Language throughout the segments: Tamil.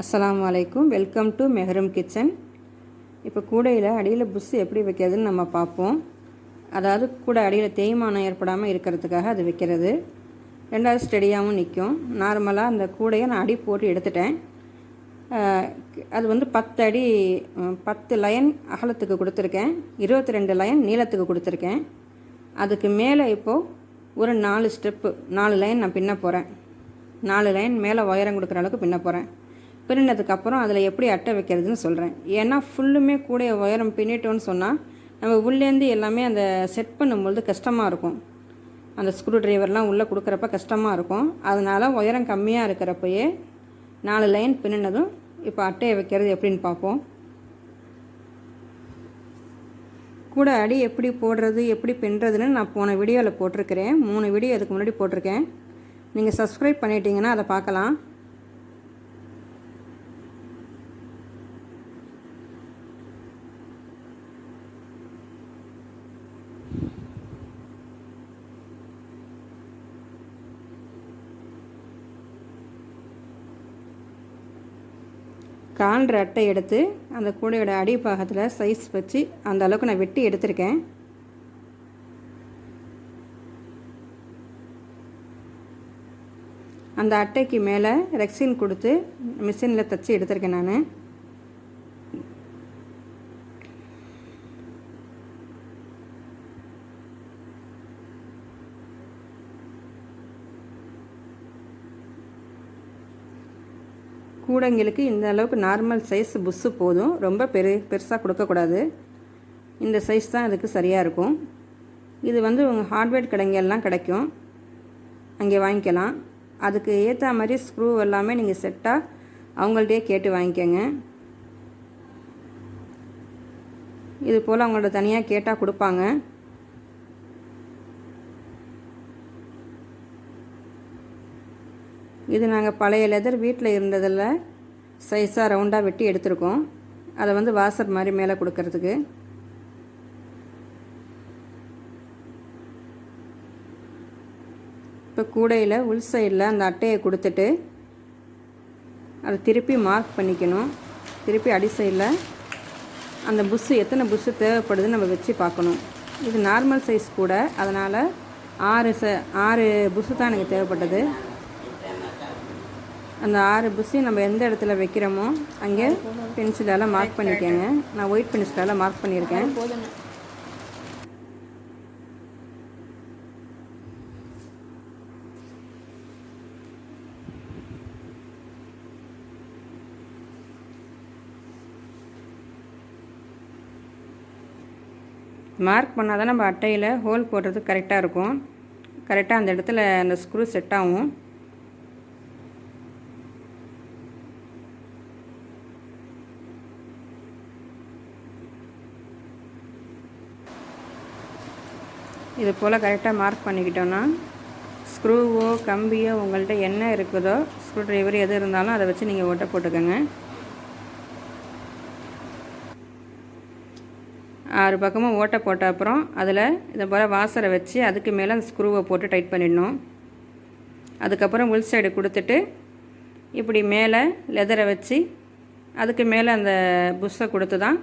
அஸ்லாம் வலைக்கும் வெல்கம் டு மெஹரம் கிச்சன் இப்போ கூடையில் அடியில் புஷ்ஷு எப்படி வைக்கிறதுன்னு நம்ம பார்ப்போம். அதாவது கூட அடியில் தேய்மானம் ஏற்படாமல் இருக்கிறதுக்காக அது வைக்கிறது. ரெண்டாவது ஸ்டெடியாகவும் நிற்கும். நார்மலாக அந்த கூடையை நான் அடி போட்டு எடுத்துட்டேன். அது வந்து பத்து அடி பத்து லைன் அகலத்துக்கு கொடுத்துருக்கேன். இருபத்தி ரெண்டு லைன் நீளத்துக்கு கொடுத்துருக்கேன். அதுக்கு மேலே இப்போது ஒரு நாலு ஸ்டெப்பு நாலு லைன் நான் பின்ன போகிறேன் நாலு லைன் மேலே உயரம் கொடுக்குற அளவுக்கு பின்ன போகிறேன் பின்னினதுக்கப்புறம் அதில் எப்படி அட்டை வைக்கிறதுன்னு சொல்கிறேன் ஏன்னா ஃபுல்லுமே கூடைய உயரம் பின்னிட்டோன்னு சொன்னால் நம்ம உள்ளேருந்து எல்லாமே அந்த செட் பண்ணும்பொழுது கஷ்டமாக இருக்கும். அந்த ஸ்க்ரூ டிரைவர்லாம் உள்ளே கொடுக்குறப்ப கஷ்டமாக இருக்கும். அதனால் உயரம் கம்மியாக இருக்கிறப்பயே நாலு லைன் பின்னினதும் இப்போ அட்டையை வைக்கிறது எப்படின்னு பார்ப்போம். கூட அடி எப்படி போடுறது எப்படி பின்னுறதுன்னு நான் போன வீடியோவில் போட்டிருக்கிறேன். மூணு வீடியோ அதுக்கு முன்னாடி போட்டிருக்கேன். நீங்கள் சப்ஸ்கிரைப் பண்ணிட்டீங்கன்னா அதை பார்க்கலாம். கால்ற அட்டை எடுத்து அந்த கூடையோட அடிப்பாகத்தில் சைஸ் வச்சு அந்த அளவுக்கு நான் வெட்டி எடுத்திருக்கேன். அந்த அட்டைக்கு மேலே ரெக்ஸின் கொடுத்து மிஷினில் தச்சு எடுத்திருக்கேன் நான். கூடைங்களுக்கு இந்த அளவுக்கு நார்மல் சைஸ் புஸ்ஸு போதும். ரொம்ப பெரு பெருசாக கொடுக்கக்கூடாது. இந்த சைஸ் தான் இதுக்கு சரியாக இருக்கும். இது வந்து உங்கள் ஹார்ட்வேர் கடைங்கெல்லாம் கிடைக்கும். அங்கே வாங்கிக்கலாம். அதுக்கு ஏற்ற மாதிரி ஸ்க்ரூ எல்லாமே நீங்கள் செட்டாக அவங்கள்ட்டே கேட்டு வாங்கிக்கோங்க. இது போல் அவங்கள்ட்ட தனியாக கேட்டால் கொடுப்பாங்க. இது நாங்கள் பழைய லெதர் வீட்டில் இருந்ததில் சைஸாக ரவுண்டாக வெட்டி எடுத்திருக்கோம். அதை வந்து வாசர் மாதிரி மேலே கொடுக்கறதுக்கு. இப்போ கூடையில் உள் சைடில் அந்த அட்டையை கொடுத்துட்டு அதை திருப்பி மார்க் பண்ணிக்கணும். திருப்பி அடி சைடில் அந்த புஷ்ஷு எத்தனை புஷ்ஷு தேவைப்படுதுன்னு நம்ம வச்சு பார்க்கணும். இது நார்மல் சைஸ் கூட அதனால் ஆறு ச ஆறு புஷ்ஷு தான் எனக்கு தேவைப்பட்டது. அந்த ஆறு புஷி நம்ம எந்த இடத்துல வைக்கிறோமோ அங்கே பென்சிலால் மார்க் பண்ணிக்கோங்க. நான் ஒயிட் பென்சிலால் மார்க் பண்ணியிருக்கேன். மார்க் பண்ணால் தான் நம்ம அட்டையில் ஹோல் போடுறது கரெக்டாக இருக்கும். கரெக்டாக அந்த இடத்துல அந்த ஸ்க்ரூ செட் ஆகும். இது போல் கரெக்டாக மார்க் பண்ணிக்கிட்டோன்னா ஸ்க்ரூவோ கம்பியோ உங்கள்கிட்ட என்ன இருக்குதோ ஸ்க்ரூ ட்ரைவர் எது இருந்தாலும் அதை வச்சு நீங்கள் ஓட்ட போட்டுக்கோங்க. ஆறு பக்கமும் ஓட்டை போட்ட அப்புறம் அதில் இதை போல் வாசரை வச்சு அதுக்கு மேலே அந்த ஸ்க்ரூவை போட்டு டைட் பண்ணிடணும். அதுக்கப்புறம் உள் சைடு கொடுத்துட்டு இப்படி மேலே லெதரை வச்சு அதுக்கு மேலே அந்த புஷ்ஷை கொடுத்து தான்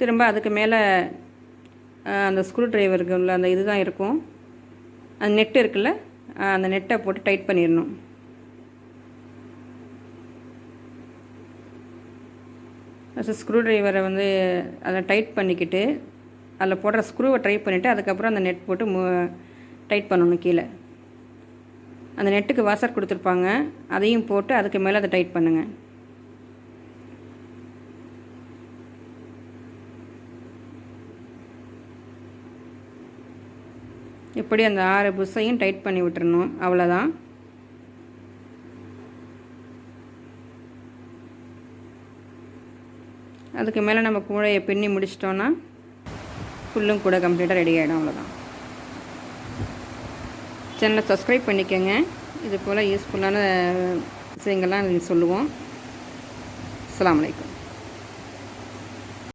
திரும்ப அதுக்கு மேலே அந்த ஸ்க்ரூ டிரைவருக்கு உள்ள அந்த இது தான் இருக்கும். அந்த நெட்டு இருக்குல்ல அந்த நெட்டை போட்டு டைட் பண்ணிடணும். ஃபஸ்ட்டு ஸ்க்ரூ டிரைவரை வந்து அதை டைட் பண்ணிக்கிட்டு அதில் போடுற ஸ்க்ரூவை ட்ரை பண்ணிவிட்டு அதுக்கப்புறம் அந்த நெட் போட்டு மு டைட் பண்ணணும் கீழே. அந்த நெட்டுக்கு வாசர் கொடுத்துருப்பாங்க அதையும் போட்டு அதுக்கு மேலே அதை டைட் பண்ணுங்கள் இப்படி அந்த ஆறு புஷ்ஷையும் டைட் பண்ணி விட்டுறணும். அவ்வளோதான் அதுக்கு மேலே நம்ம கூடையை பின்னி முடிச்சிட்டோன்னா ஃபுல்லும் கூட கம்ப்ளீட்டாக ரெடி ஆகிடும் அவ்வளோதான் சேனலை சப்ஸ்கிரைப் பண்ணிக்கோங்க. இது போல் யூஸ்ஃபுல்லான விஷயங்கள்லாம் சொல்லுவோம். அலாம் வலைக்கம்